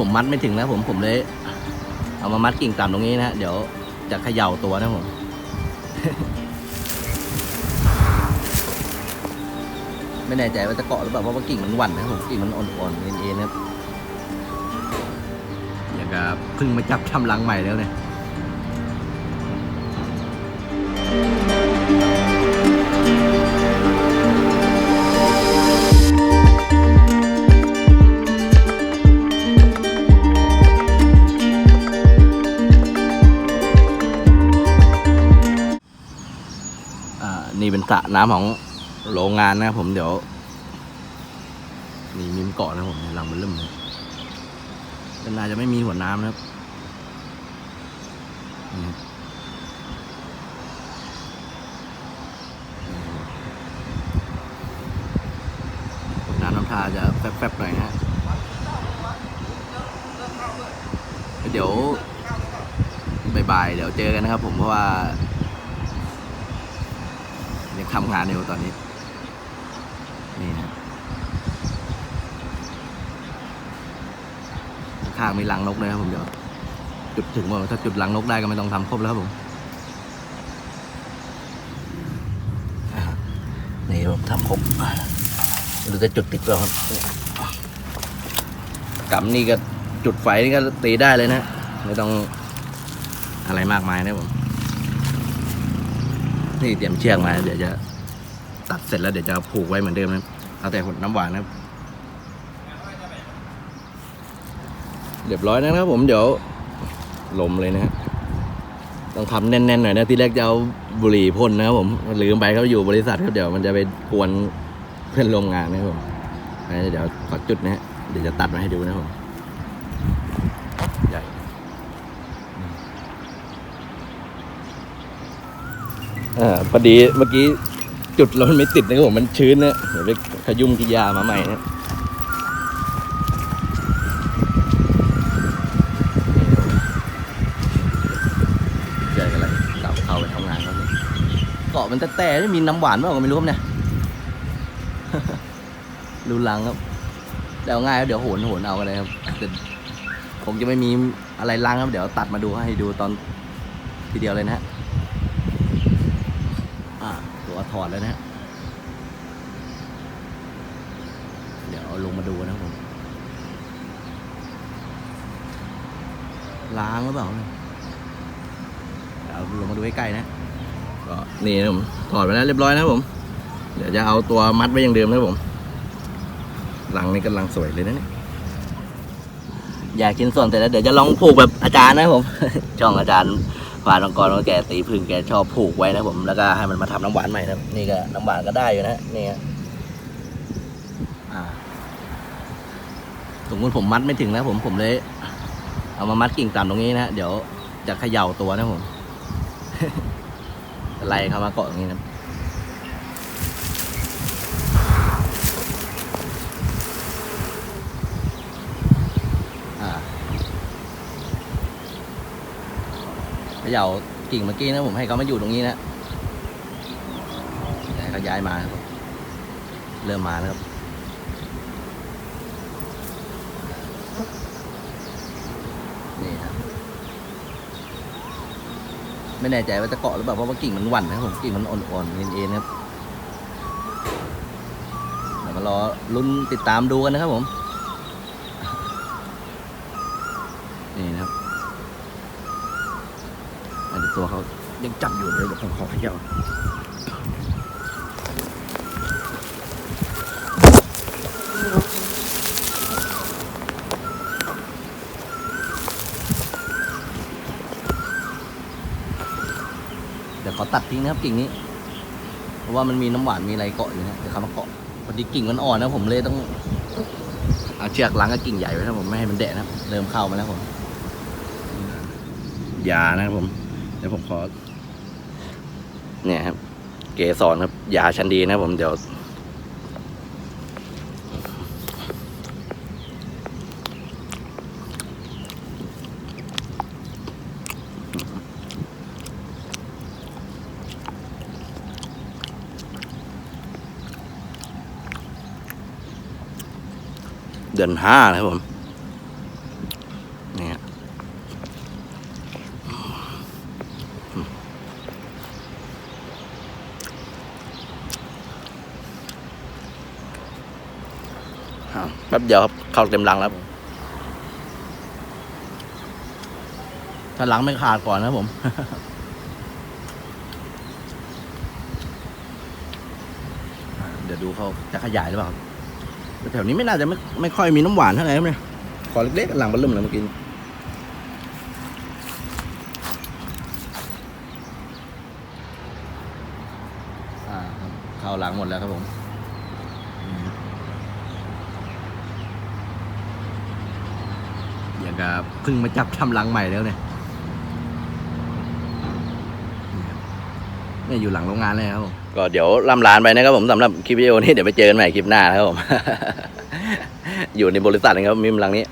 ผมมัดไม่ถึงนะผมผมเลย เอามามัดกิ่งต่ำตรงนี้นะฮะเดี๋ยวจะเขย่าตัวนะผมไม่แน่ใจว่าจะเกาะหรือเปล่าเพราะว่ากิ่งมันหวั่นนะผมกิ่งมันอ่อนๆเอ็นๆนะครับอย่างกับเพิ่งมาจับทำรังใหม่แล้วเนี่ย สระน้ำของโรงงานนะครับผมเดี๋ยว มีมิมเกาะนะผมในรังมันเริ่มเลยแต่น่าจะไม่มีหัวน้ำนะครับน้ำน้ำทาจะแฟบๆหน่อยนะฮะเดี๋ยวบายๆเดี๋ยวเจอกันนะครับผมเพราะว่า ยังทำงานอยู่ตอนนี้ นี่นะข้างมีรังนกเลยครับผมเดี๋ยวจุดถึงว่าถ้าจุดรังนกได้ก็ไม่ต้องทำครบแล้วครับผมนี่ผมทำครบหรือจะจุดติดแล้วครับกำนี่ก็จุดไฟนี่ก็ตีได้เลยนะ ไม่ต้องอะไรมากมายนะผม นี่เตรียมเชือกมา เดี๋ยวจะตัดเสร็จแล้วเดี๋ยวจะผูกไว้เหมือนเดิมนะเอาแต่หดน้ำหวานนะครับ เรียบร้อยนะครับผมเดี๋ยวลมเลยนะฮะต้องทำแน่นๆหน่อยนะที่แรกจะเอาบุหรี่พ่นนะครับผมลืมไปเขาอยู่บริษัทครับเดี๋ยวมันจะไปกวนเพื่อนร่วมงานนะครับผมนนี้เดี๋ยวขอจุดนะฮะเดี๋ยวจะตัดมาให้ดูนะครับผมใหญ่ อ่าพอดีเมื่อกี้จุดแล้วมันไม่ติดนะครับผมมันชื้นเนะเดี๋ยวไปขยุ่มกิยามาใหม่นะเจอกันเลยกลับเข้าไปทำงานครับเนี่ยเกาะมันแต่แต่มีน้ำหวานบ้างก็ไม่รู้ครับเนี่ยดูลังครับเดี๋ยวง่ายเดี๋ยวโหนโหนเอากันเลยครับแต่ผมจะไม่มีอะไรลังครับ เดี๋ยวตัดมาดูให้ดูตอนทีเดียวเลยนะฮะ อ่าตัวถอดแล้วนะเดี๋ยวเอาลงมาดูนะผมล้างหรือเปล่าเนี่ยเดี๋ยวลงมาดูใใกล้ๆนะก็นี่นะผมถอดไปแล้วเรียบร้อยนะผม เดี๋ยวจะเอาตัวมัดไว้อย่างเดิมนะผม หลังนี่กำลังสวยเลยนะเนี่ยอยากกินส่วนเสร็จแล้วเดี๋ยวจะลองผูกแบบอาจารย์นะผม ช่องอาจารย์ ฟานองกรว่าแกตีพึ่งแกชอบผูกไว้นะผมแล้วก็ให้มันมาทำน้ำหวานใหม่นะนี่ก็น้ำหวานก็ได้อยู่นะนี่ฮะอ่าสมมติผมมัดไม่ถึงนะผมผมเลย เอามามัดกิ่งต่ำตรงนี้นะเดี๋ยวจะเขย่าตัวนะผมไล่เข้ามาเกาะตรงนี้นะ ขย่ากิ่งเมื่อกี้นะผมให้เขามาอยู่ตรงนี้นะแต่เขาย้ายมาครับเริ่มมาแล้วครับนี่ครับไม่แน่ใจว่าจะเกาะหรือเปล่าเพราะว่ากิ่งมันหวั่นนะครับผมกิ่งมันอ่อนๆเอ็นๆนะครับเดี๋ยวมารอลุ้นติดตามดูกันนะครับผมนี่นะครับ ตัวเขายังจับอยู่เลยเดี๋ยวผมขอเขย่าเดี๋ยวขอตัดทิ้งนะครับกิ่งนี้ เพราะว่ามันมีน้ำหวานมีอะไรเกาะอยู่นะเดี๋ยวเขามาเกาะพอดีกิ่งมันอ่อนนะผมเลยต้องเอาเชือกล้างกับกิ่งใหญ่ไว้นะผมไม่ให้มันแดะนะครับเริ่มเข้ามาแล้วผมยานะครับผม เดี๋ยวผมขอ เนี่ยครับ เกสรครับ ยาชั้นดีนะผมเดี๋ยว เดือนห้านะครับผม แป๊บเดียวครับ เข้าเต็มรังแล้วถ้าหลังไม่ขาดก่อนนะผม เดี๋ยวดูเขาจะขยายหรือเปล่าแถวนี้ไม่น่าจะไม่ไม่ค่อยมีน้ำหวานเท่าไหร่เนี่ยขอเล็กๆหลังบรรลุมเลยเมื่อกี้อ่าครับเข้าหลังหมดแล้วครับผมอืมอย่าง ก็เพิ่งมาจับทำหลังใหม่แล้วเนี่ยเนี่ยอยู่หลังโรงงานเลยครับผมก็เดี๋ยวลำลานไปนะครับผมสำหรับคลิปวิดีโอนี้เดี๋ยวไปเจอกันใหม่คลิปหน้านะครับผม อยู่ในบริษัทนะครับมิมหลังนี้